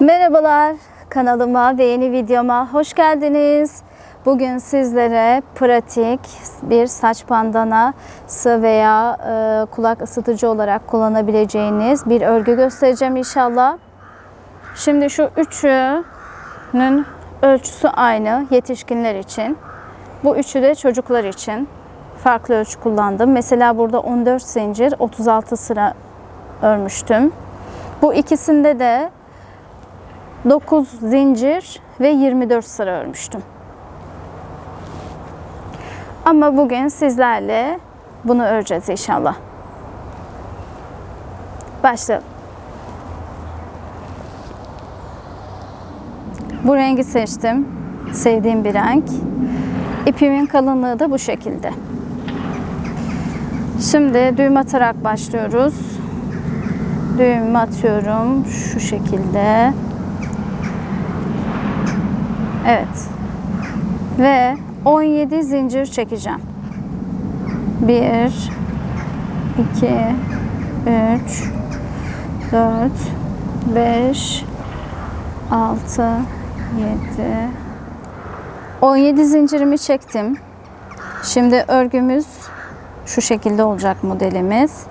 Merhabalar kanalıma ve yeni videoma hoş geldiniz. Bugün sizlere pratik bir saç bandanası veya e, kulak ısıtıcı olarak kullanabileceğiniz bir örgü göstereceğim inşallah. Şimdi şu üçünün ölçüsü aynı yetişkinler için. Bu üçü de çocuklar için. Farklı ölçü kullandım. Mesela burada 14 zincir 36 sıra örmüştüm. Bu ikisinde de 9 zincir ve 24 sıra örmüştüm. Ama bugün sizlerle bunu öreceğiz inşallah. Başlayalım. Bu rengi seçtim. Sevdiğim bir renk. İpimin kalınlığı da bu şekilde. Şimdi düğüm atarak başlıyoruz. Düğümü atıyorum şu şekilde. Evet. Ve 17 zincir çekeceğim. 1 2 3 4 5 6 7 17 zincirimi çektim. Şimdi örgümüz şu şekilde olacak modelimiz.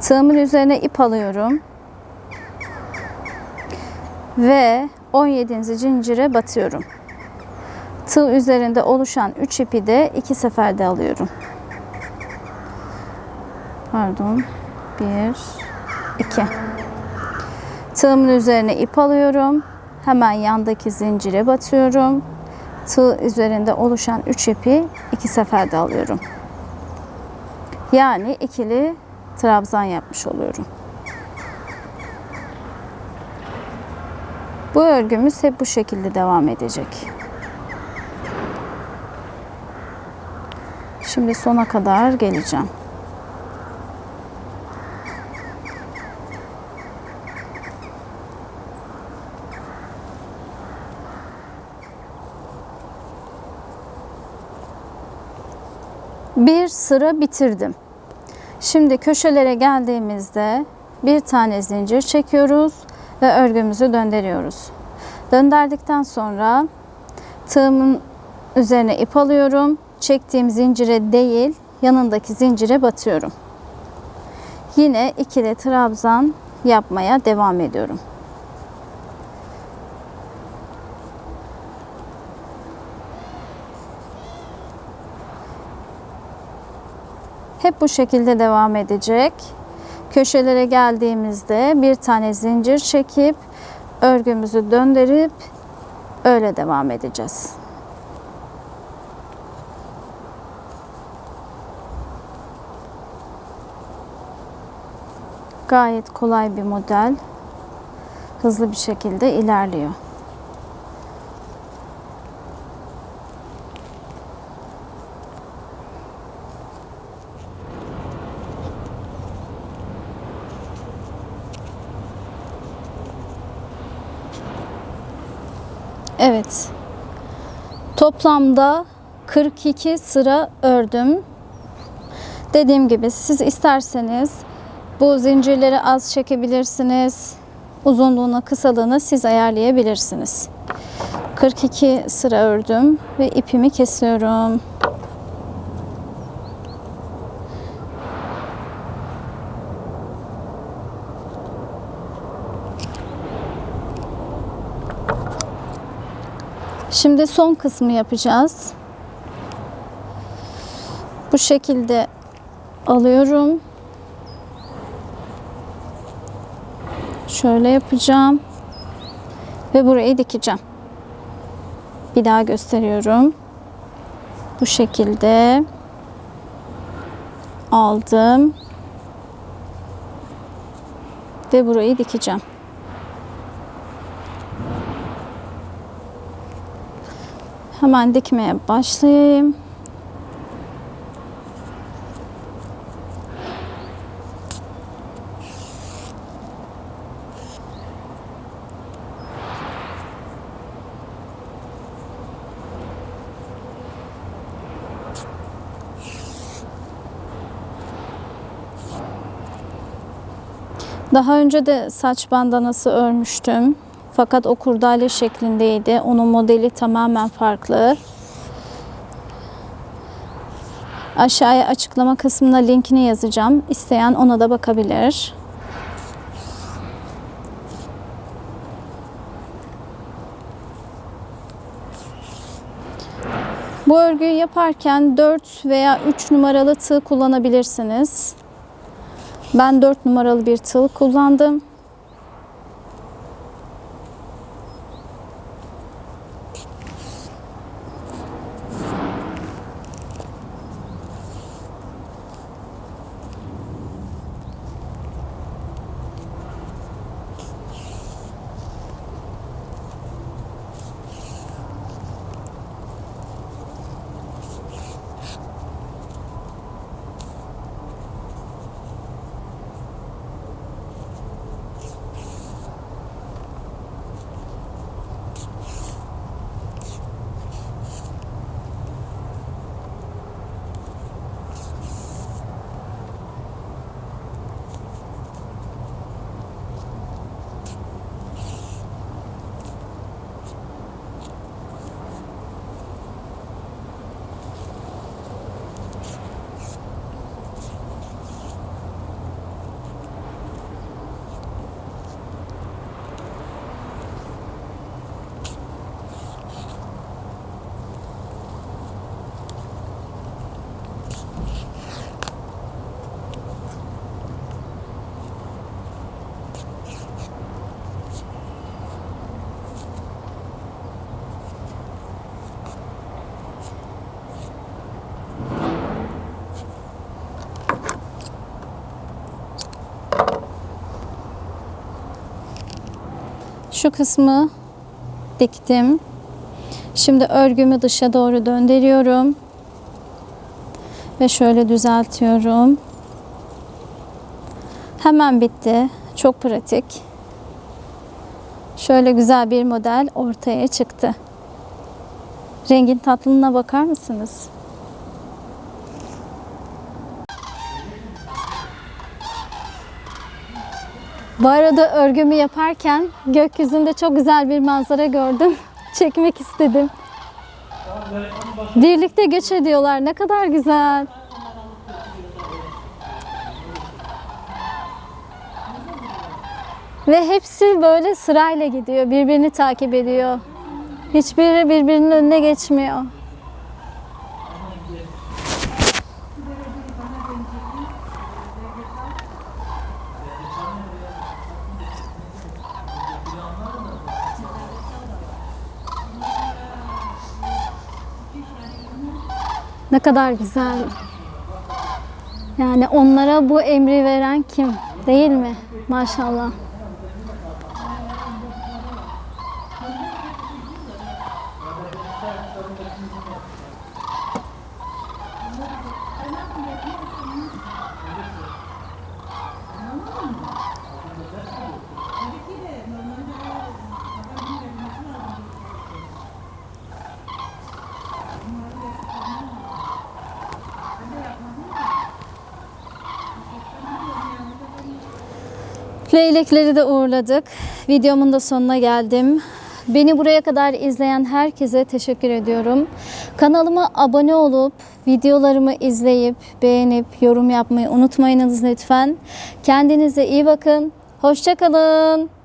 Tığımın üzerine ip alıyorum. Ve 17. zincire batıyorum. Tığ üzerinde oluşan 3 ipi de iki seferde alıyorum. Pardon. 1 2 Tığımın üzerine ip alıyorum. Hemen yandaki zincire batıyorum. Tığ üzerinde oluşan 3 ipi iki seferde alıyorum. Yani ikili trabzan yapmış oluyorum. Bu örgümüz hep bu şekilde devam edecek. Şimdi sona kadar geleceğim. Bir sıra bitirdim. Şimdi köşelere geldiğimizde bir tane zincir çekiyoruz ve örgümüzü döndürüyoruz. Döndürdükten sonra tığımın üzerine ip alıyorum. Çektiğim zincire değil, yanındaki zincire batıyorum. Yine ikili trabzan yapmaya devam ediyorum. Hep bu şekilde devam edecek. Köşelere geldiğimizde bir tane zincir çekip örgümüzü döndürüp öyle devam edeceğiz. Gayet kolay bir model. Hızlı bir şekilde ilerliyor. Evet. Toplamda 42 sıra ördüm. Dediğim gibi siz isterseniz bu zincirleri az çekebilirsiniz. Uzunluğunu, kısalığını siz ayarlayabilirsiniz. 42 sıra ördüm ve ipimi kesiyorum. Şimdi son kısmı yapacağız. Bu şekilde alıyorum. Şöyle yapacağım. Ve burayı dikeceğim. Bir daha gösteriyorum. Bu şekilde aldım. Ve burayı dikeceğim. Hemen dikmeye başlayayım. Daha önce de saç bandanası örmüştüm. Fakat o kurdale şeklindeydi. Onun modeli tamamen farklı. Aşağıya açıklama kısmına linkini yazacağım. İsteyen ona da bakabilir. Bu örgüyü yaparken 4 veya 3 numaralı tığ kullanabilirsiniz. Ben 4 numaralı bir tığ kullandım. Şu kısmı diktim. Şimdi örgümü dışa doğru döndürüyorum. Ve şöyle düzeltiyorum. Hemen bitti. Çok pratik. Şöyle güzel bir model ortaya çıktı. Rengin tatlılığına bakar mısınız? Bu arada örgümü yaparken gökyüzünde çok güzel bir manzara gördüm. Çekmek istedim. Birlikte göç ediyorlar. Ne kadar güzel. Ve hepsi böyle sırayla gidiyor. Birbirini takip ediyor. Hiçbiri birbirinin önüne geçmiyor. Kadar güzel. Yani onlara bu emri veren kim? Değil mi? Maşallah. Leylekleri de uğurladık. Videomun da sonuna geldim. Beni buraya kadar izleyen herkese teşekkür ediyorum. Kanalıma abone olup videolarımı izleyip beğenip yorum yapmayı unutmayınız lütfen. Kendinize iyi bakın. Hoşçakalın.